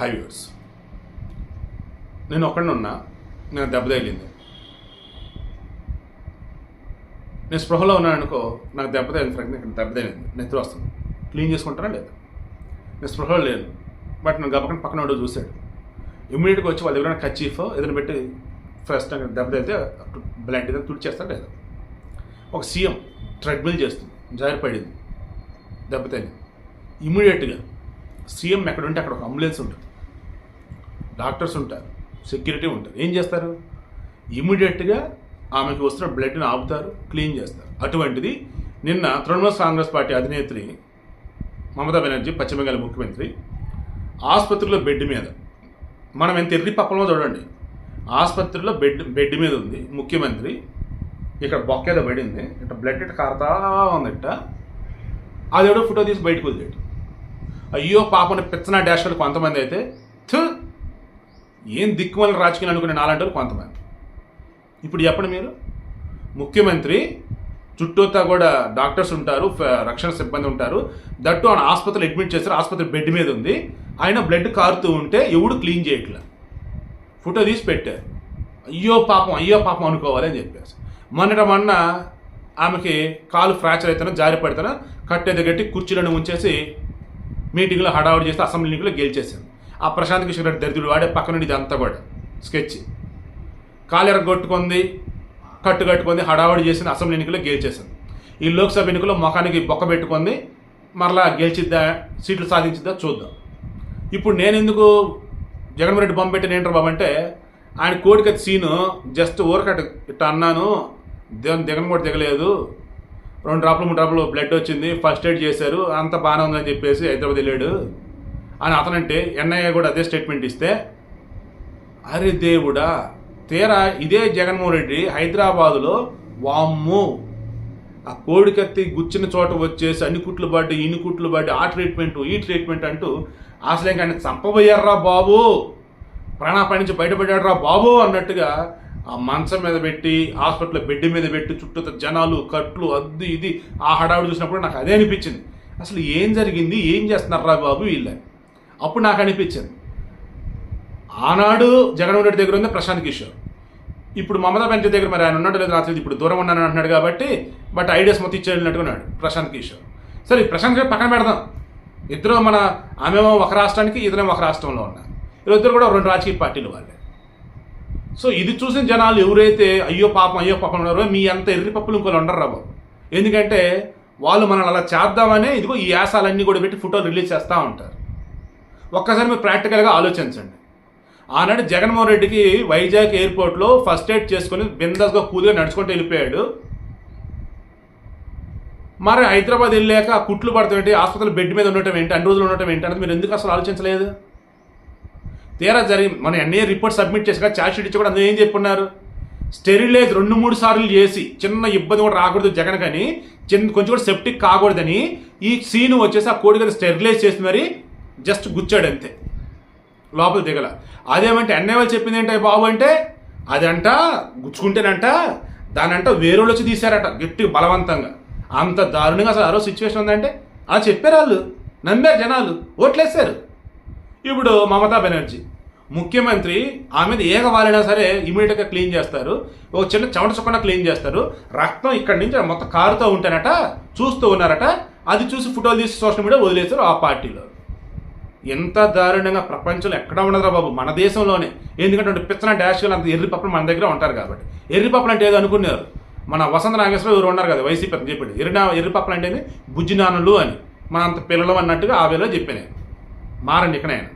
Highways నేను ఒక్కడిని ఉన్నా నేను దెబ్బ తగిలింది నేను స్పృహలో ఉన్నాను అనుకో నాకు దెబ్బ తగిలిన ఫ్రెండ్ ఇక్కడ దెబ్బ తగిలింది నిద్ర వస్తుంది క్లీన్ చేసుకుంటారా లేదు? నేను స్పృహలో లేను. బట్ నేను గబకని పక్కన వాడు చూశాడు. ఇమ్మీడియట్గా వచ్చి వాళ్ళు ఎవరైనా కచ్చీఫ్ ఏదైనా పెట్టి ఫస్ట్ దెబ్బ తగిలితే బ్లడ్ ఏదైనా తుడిచేస్తారా లేదు? ఒక సీఎం ట్రెడ్మిల్ చేస్తుంది. జారిపడింది. దెబ్బ తగిలింది ఇమ్మీడియట్గా సీఎం ఎక్కడ ఉంటే అక్కడ ఒక అంబులెన్స్ ఉంటుంది. డాక్టర్స్ ఉంటారు సెక్యూరిటీ ఉంటారు ఏం చేస్తారు? ఇమ్మీడియట్గా ఆమెకి వస్తున్న బ్లడ్ని ఆపుతారు క్లీన్ చేస్తారు. అటువంటిది నిన్న తృణమూల కాంగ్రెస్ పార్టీ అధినేత్రి మమతా బెనర్జీ పశ్చిమ బెంగాల్ ముఖ్యమంత్రి ఆసుపత్రిలో బెడ్ మీద మనం ఎంత ఎర్రి పక్కలో చూడండి. ఆసుపత్రిలో బెడ్ బెడ్ మీద ఉంది ముఖ్యమంత్రి ఇక్కడ బొక్కేదో పడింది ఇట్లా బ్లడ్ ఇట్ కారుతా ఉంది ఇట్ట అదేడో ఫోటో తీసి బయటకు వదిలేడు. అయ్యో పాపని పిచ్చన డాషర్లు కొంతమంది అయితే ఏం దిక్కుమని రాజకీయాలు అనుకునే నాలంటారు కొంతమంది. ఇప్పుడు చెప్పండి మీరు. ముఖ్యమంత్రి చుట్టూతా కూడా డాక్టర్స్ ఉంటారు ఫ- రక్షణ సిబ్బంది ఉంటారు. దట్టు ఆయన ఆసుపత్రిలో అడ్మిట్ చేస్తారు ఆసుపత్రి బెడ్ మీద ఉంది. ఆయన బ్లడ్ కారుతూ ఉంటే ఎవడు క్లీన్ చేయట్లే? ఫోటో తీసి పెట్టారు. అయ్యో పాపం అయ్యో పాపం అనుకోవాలి అని చెప్పేసి. మొన్నట మొన్న ఆమెకి కాలు ఫ్రాక్చర్ అవుతానో జారి పడితేనో కట్టేది గట్టి కుర్చీలను ఉంచేసి మీటింగ్లో హడావుడి చేస్తే అసెంబ్లీ గెలిచేసింది ఆ ప్రశాంత్ కిషోర్ రెడ్డి దరిద్రుడు వాడే పక్కన ఇదంతా కూడా. స్కెచ్. కాలు కొట్టుకుంది కట్టు కట్టుకుంది హడావడి చేసింది అసెంబ్లీ ఎన్నికల్లో గెలిచేసింది. ఈ లోక్సభ ఎన్నికల్లో ముఖానికి బొక్క పెట్టుకుంది మరలా గెలిచిద్దా సీట్లు సాధించిద్దా చూద్దాం. ఇప్పుడు నేను ఎందుకు జగన్మోహన్ రెడ్డి బొమ్మ పెట్టిన ఏంటర్ బాబు అంటే ఆయన కోడికత్ సీను జస్ట్ ఊరకట్ ఇట్ట అన్నాను దిగ దిగను కూడా దిగలేదు. రెండు డ్రాపులు మూడు డ్రాపులు బ్లడ్ వచ్చింది ఫస్ట్ ఎయిడ్ చేశారు అంత బాగానే ఉందని చెప్పేసి హైదరాబాద్ వెళ్ళాడు. అని అతనంటే ఎన్ఐఏ కూడా అదే స్టేట్మెంట్ ఇస్తే అరే దేవుడా తీరా ఇదే జగన్మోహన్ రెడ్డి హైదరాబాదులో వామ్ము ఆ కోడికత్తి గుచ్చిన చోట వచ్చేసి అన్ని కుట్లు పడ్డి ఇన్ని కుట్లు పడ్డి ఆ ట్రీట్మెంట్ ఈ ట్రీట్మెంట్ అంటూ అసలు ఇంకా ఆయన చంపబోయారా బాబు ప్రాణాపాయ నుంచి బయటపడ్డారా బాబు అన్నట్టుగా ఆ మంచం మీద పెట్టి హాస్పిటల్లో బెడ్ మీద పెట్టి చుట్టూ జనాలు కట్లు అద్దు ఇది ఆ హడావుడు చూసినప్పుడు నాకు అదే అనిపించింది. అసలు ఏం జరిగింది? ఏం చేస్తున్నారా బాబు వీళ్ళని? అప్పుడు నాకు అనిపించింది. ఆనాడు జగన్మోహన్ రెడ్డి దగ్గర ఉంది ప్రశాంత్ కిషోర్. ఇప్పుడు మమతా బెనర్జీ దగ్గర మరి ఆయన ఉన్నాడు లేదు నాకు ఇప్పుడు దూరం ఉన్నాను అంటున్నాడు కాబట్టి బట్ ఐడియాస్ మొత్తం ఇచ్చేళ్ళినట్టుగా ఉన్నాడు ప్రశాంత్ కిషోర్. సరే ప్రశాంత్ కిషోర్ పక్కన పెడదాం. ఇద్దరు మన ఆమెమో ఒక రాష్ట్రానికి ఇతనేమో ఒక రాష్ట్రంలో ఉన్నారు. వీళ్ళిద్దరు కూడా రెండు రాజకీయ పార్టీలు వాళ్ళే. సో ఇది చూసిన జనాలు ఎవరైతే అయ్యో పాపం అయ్యో పాపం ఉన్నారో మీ అంత ఎర్రి పప్పులు ఇంకోళ్ళు ఉండరు బాబు ఎందుకంటే వాళ్ళు మనల్ని అలా చేద్దామనే ఇదిగో ఈ యాసాలన్నీ కూడా పెట్టి ఫోటోలు రిలీజ్ చేస్తూ ఉంటారు. ఒక్కసారి మీరు ప్రాక్టికల్గా ఆలోచించండి. ఆనాడు జగన్మోహన్ రెడ్డికి వైజాగ్ ఎయిర్పోర్ట్లో ఫస్ట్ ఎయిడ్ చేసుకుని బిందాస్గా కూల్గా నడుచుకుంటూ వెళ్ళిపోయాడు. మరి హైదరాబాద్ వెళ్ళాక కుట్లు పడతాం ఆసుపత్రి బెడ్ మీద ఉండటం ఏంటి? అన్ని రోజులు ఉండటం ఏంటి? అనేది మీరు ఎందుకు అసలు ఆలోచించలేదు? తీరా జరిగి మన ఎన్ఏ రిపోర్ట్ సబ్మిట్ చేసాక ఛార్జ్ షీట్ ఇచ్చి కూడా అందులో ఏం చెప్పున్నారు? స్టెరిలైజ్ రెండు మూడు సార్లు చేసి చిన్న ఇబ్బంది కూడా రాకూడదు జగన్ కానీ చిన్న కొంచెం కూడా సెప్టిక్ కాకూడదని ఈ సీన్ వచ్చేసి ఆ కోడి కదా స్టెరిలైజ్ చేసి మరి జస్ట్ గుచ్చాడు అంతే లోపల దిగల. అదేమంటే అన్నయ్య వాళ్ళు చెప్పింది ఏంటో బాబు అంటే అదంట గుచ్చుకుంటేనంట దానంట వేరే వచ్చి తీశారట గట్టి బలవంతంగా. అంత దారుణంగా అసలు ఆరో సిచ్యువేషన్ ఉందంటే అలా చెప్పారు వాళ్ళు నమ్మారు జనాలు ఓట్లేశారు. ఇప్పుడు మమతా బెనర్జీ ముఖ్యమంత్రి ఆమె మీద ఏగ వాలినా సరే ఇమీడియట్గా క్లీన్ చేస్తారు ఒక చిన్న చెమట చుక్కన క్లీన్ చేస్తారు రక్తం ఇక్కడి నుంచి మొత్తం కారుతూ ఉంటేనట చూస్తూ ఉన్నారట అది చూసి ఫోటోలు తీసి సోషల్ మీడియా వదిలేశారు ఆ పార్టీలో. ఎంత దారుణంగా ప్రపంచంలో ఎక్కడ ఉండదురా బాబు మన దేశంలోనే. ఎందుకంటే పిచ్చన డాష్లు అంత ఎర్రి పప్పులు మన దగ్గర ఉంటారు కాబట్టి. ఎర్రి పప్పులు అంటే ఏదో అనుకున్నారు. మన వసంత నాగేశ్వరరావు ఎవరు ఉన్నారు కదా వైసీపీ అని చెప్పాడు ఎర్రి ఎర్రి పప్పులు అంటే బుజ్జినానులు అని. మన అంత పిల్లలు అన్నట్టుగా ఆ వేళలో చెప్పాను మారండి ఇకనైనా